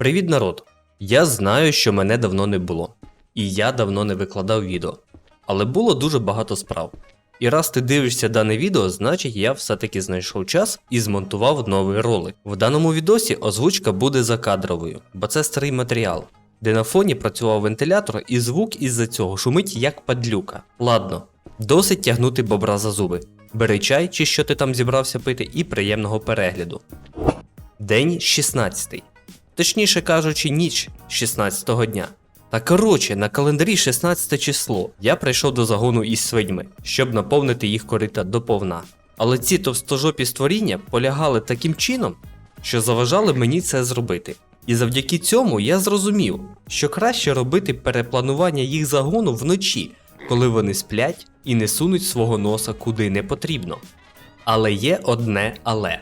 Привіт, народ! Я знаю, що мене давно не було, і я давно не викладав відео. Але було дуже багато справ. І раз ти дивишся дане відео, значить я все-таки знайшов час і змонтував новий ролик. В даному відосі озвучка буде закадровою, бо це старий матеріал, де на фоні працював вентилятор, і звук із-за цього шумить як падлюка. Ладно, досить тягнути бобра за зуби. Бери чай чи що ти там зібрався пити, і приємного перегляду. День 16. Точніше кажучи, ніч 16-го дня. Та коротше, на календарі 16 число я прийшов до загону із свиньми, щоб наповнити їх корита до повна. Але ці товстожопі створіння полягали таким чином, що заважали мені це зробити. І завдяки цьому я зрозумів, що краще робити перепланування їх загону вночі, коли вони сплять і не сунуть свого носа куди не потрібно. Але є одне але.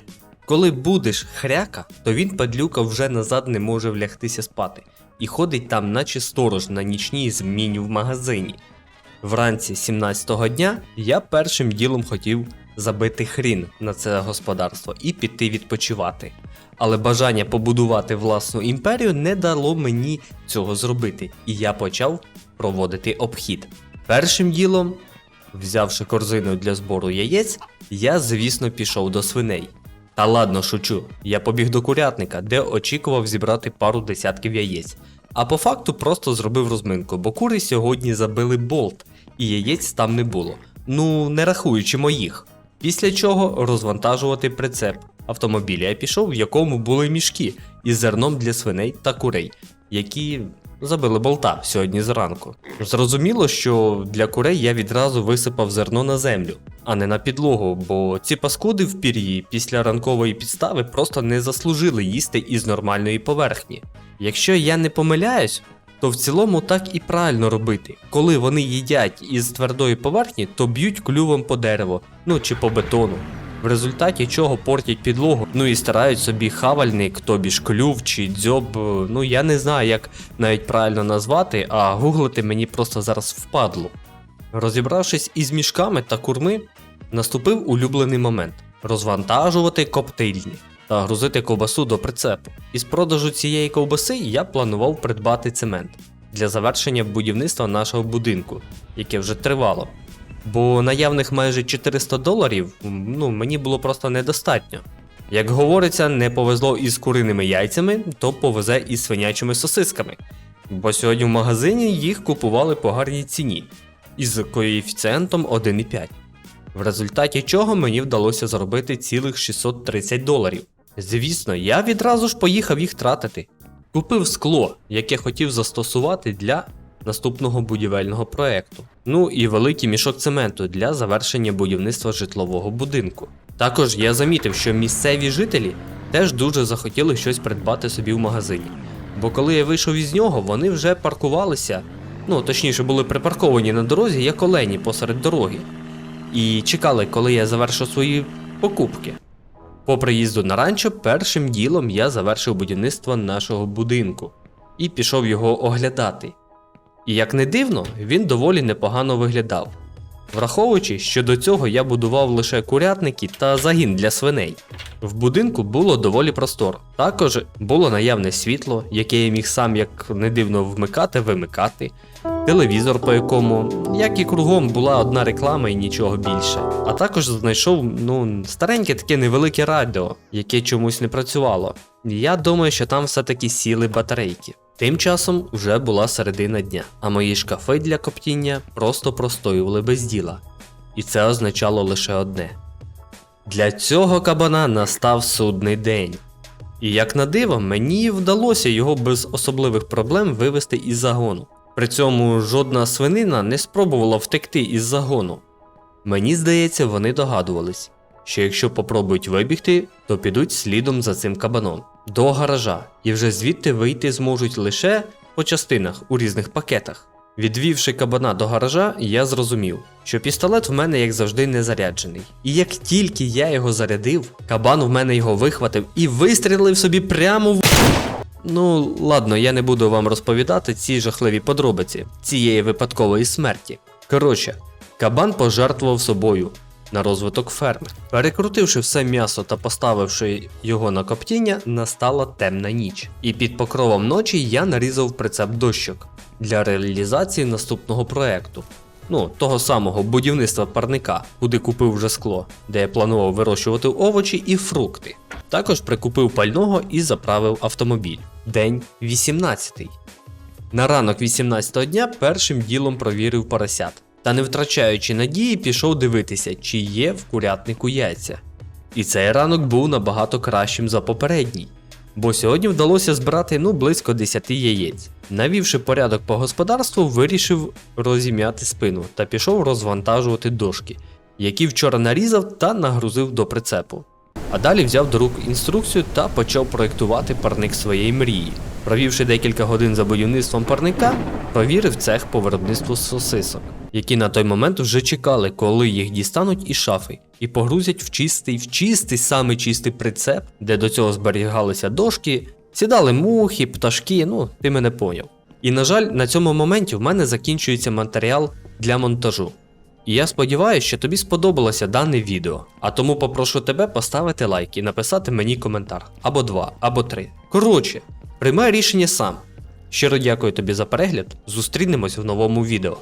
Коли будеш хряка, то він падлюка вже назад не може влягтися спати і ходить там, наче сторож на нічній зміні в магазині. Вранці 17-го дня я першим ділом хотів забити хрін на це господарство і піти відпочивати. Але бажання побудувати власну імперію не дало мені цього зробити, і я почав проводити обхід. Першим ділом, взявши корзину для збору яєць, я, звісно, пішов до свиней. Та ладно, шучу. Я побіг до курятника, де очікував зібрати пару десятків яєць. А по факту просто зробив розминку, бо кури сьогодні забили болт, і яєць там не було. Ну, не рахуючи моїх. Після чого розвантажувати прицеп автомобіля я пішов, в якому були мішки із зерном для свиней та курей, які забили болта сьогодні зранку. Зрозуміло, що для курей я відразу висипав зерно на землю, а не на підлогу, бо ці паскуди в пір'ї після ранкової підстави просто не заслужили їсти із нормальної поверхні. Якщо я не помиляюсь, то в цілому так і правильно робити. Коли вони їдять із твердої поверхні, то б'ють клювом по дереву, ну чи по бетону. В результаті чого портять підлогу, ну і старають собі хавальник, тобі ж клюв чи дзьоб, е, ну я не знаю, як навіть правильно назвати, а гуглити мені просто зараз впадло. Розібравшись із мішками та курми, наступив улюблений момент розвантажувати коптильні та грузити ковбасу до прицепу. Із продажу цієї ковбаси я планував придбати цемент для завершення будівництва нашого будинку, яке вже тривало. Бо наявних майже 400 доларів ну, мені було просто недостатньо. Як говориться, не повезло із куриними яйцями, то повезе із свинячими сосисками. Бо сьогодні в магазині їх купували по гарній ціні із коефіцієнтом 1,5. В результаті чого мені вдалося заробити цілих 630 доларів. Звісно, я відразу ж поїхав їх тратити. Купив скло, яке хотів застосувати для наступного будівельного проекту. Ну і великий мішок цементу для завершення будівництва житлового будинку. Також я замітив, що місцеві жителі теж дуже захотіли щось придбати собі в магазині. Бо коли я вийшов із нього, вони вже паркувалися, ну точніше були припарковані на дорозі як олені посеред дороги. І чекали, коли я завершу свої покупки. По приїзду на ранчо першим ділом я завершив будівництво нашого будинку і пішов його оглядати. І як не дивно, він доволі непогано виглядав. Враховуючи, що до цього я будував лише курятники та загін для свиней. В будинку було доволі простор. Також було наявне світло, яке я міг сам як не дивно вмикати, вимикати, телевізор, по якому, як і кругом, була одна реклама і нічого більше. А також знайшов ну, стареньке таке невелике радіо, яке чомусь не працювало. І Я думаю, що там все-таки сіли батарейки. Тим часом вже була середина дня, а мої шкафи для коптіння просто простоювали без діла. І це означало лише одне: для цього кабана настав судний день. І як на диво, мені вдалося його без особливих проблем вивести із загону. При цьому жодна свинина не спробувала втекти із загону. Мені здається, вони догадувались, що якщо попробують вибігти, то підуть слідом за цим кабаном до гаража, і вже звідти вийти зможуть лише по частинах у різних пакетах. Відвівши кабана до гаража, я зрозумів, що пістолет в мене, як завжди, не заряджений. І як тільки я його зарядив, кабан в мене його вихватив і вистрілив собі прямо в. Ну, ладно, я не буду вам розповідати ці жахливі подробиці цієї випадкової смерті. Коротше, кабан пожертвував собою, на розвиток ферми. Перекрутивши все м'ясо та поставивши його на коптіння, настала темна ніч. І під покровом ночі я нарізав прицеп дощок для реалізації наступного проекту. Ну, того самого будівництва парника, куди купив вже скло, де я планував вирощувати овочі і фрукти. Також прикупив пального і заправив автомобіль. День 18. На ранок 18-го дня першим ділом провірив поросят. Та не втрачаючи надії, пішов дивитися, чи є в курятнику яйця. І цей ранок був набагато кращим за попередній. Бо сьогодні вдалося збирати ну близько 10 яєць. Навівши порядок по господарству, вирішив розім'яти спину та пішов розвантажувати дошки, які вчора нарізав та нагрузив до прицепу. А далі взяв до рук інструкцію та почав проєктувати парник своєї мрії. Провівши декілька годин за будівництвом парника, провірив цех по виробництву сосисок, які на той момент вже чекали, коли їх дістануть із шафи, і погрузять в чистий, в чистий, самий чистий прицеп, де до цього зберігалися дошки, сідали мухи, пташки, ну ти мене поняв. І на жаль, на цьому моменті в мене закінчується матеріал для монтажу. І я сподіваюся, що тобі сподобалося дане відео, а тому попрошу тебе поставити лайк і написати мені коментар або два, або три. Коротше, приймай рішення сам. Щиро дякую тобі за перегляд. Зустрінемось в новому відео.